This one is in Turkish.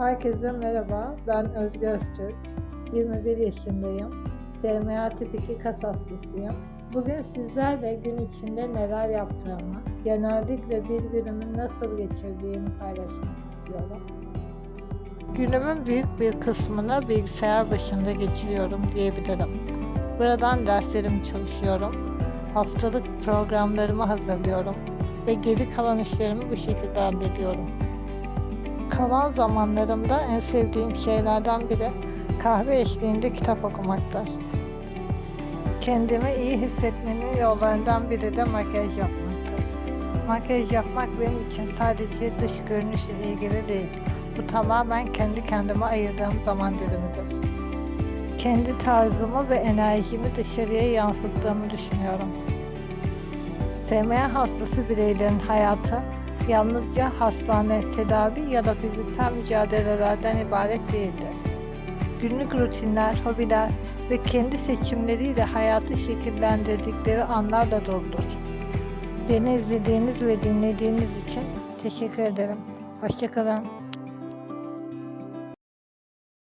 Herkese merhaba, ben Özge Öztürk. 21 yaşındayım. SMA tip 2 kas hastasıyım. Bugün sizlerle gün içinde neler yaptığımı, genellikle bir günümü nasıl geçirdiğimi paylaşmak istiyorum. Günümün büyük bir kısmını bilgisayar başında geçiriyorum diyebilirim. Buradan derslerimi çalışıyorum, haftalık programlarımı hazırlıyorum ve geri kalan işlerimi bu şekilde hallediyorum. Kalan zamanlarımda en sevdiğim şeylerden biri kahve eşliğinde kitap okumaktır. Kendimi iyi hissetmenin yollarından biri de makyaj yapmaktır. Makyaj yapmak benim için sadece dış görünüşle ilgili değil. Bu tamamen kendi kendime ayırdığım zaman dilimidir. Kendi tarzımı ve enerjimi dışarıya yansıttığımı düşünüyorum. SMA hastası bireylerin hayatı yalnızca hastane, tedavi ya da fiziksel mücadelelerden ibaret değildir. Günlük rutinler, hobiler ve kendi seçimleriyle hayatı şekillendirdikleri anlar da doludur. Beni izlediğiniz ve dinlediğiniz için teşekkür ederim. Hoşçakalın.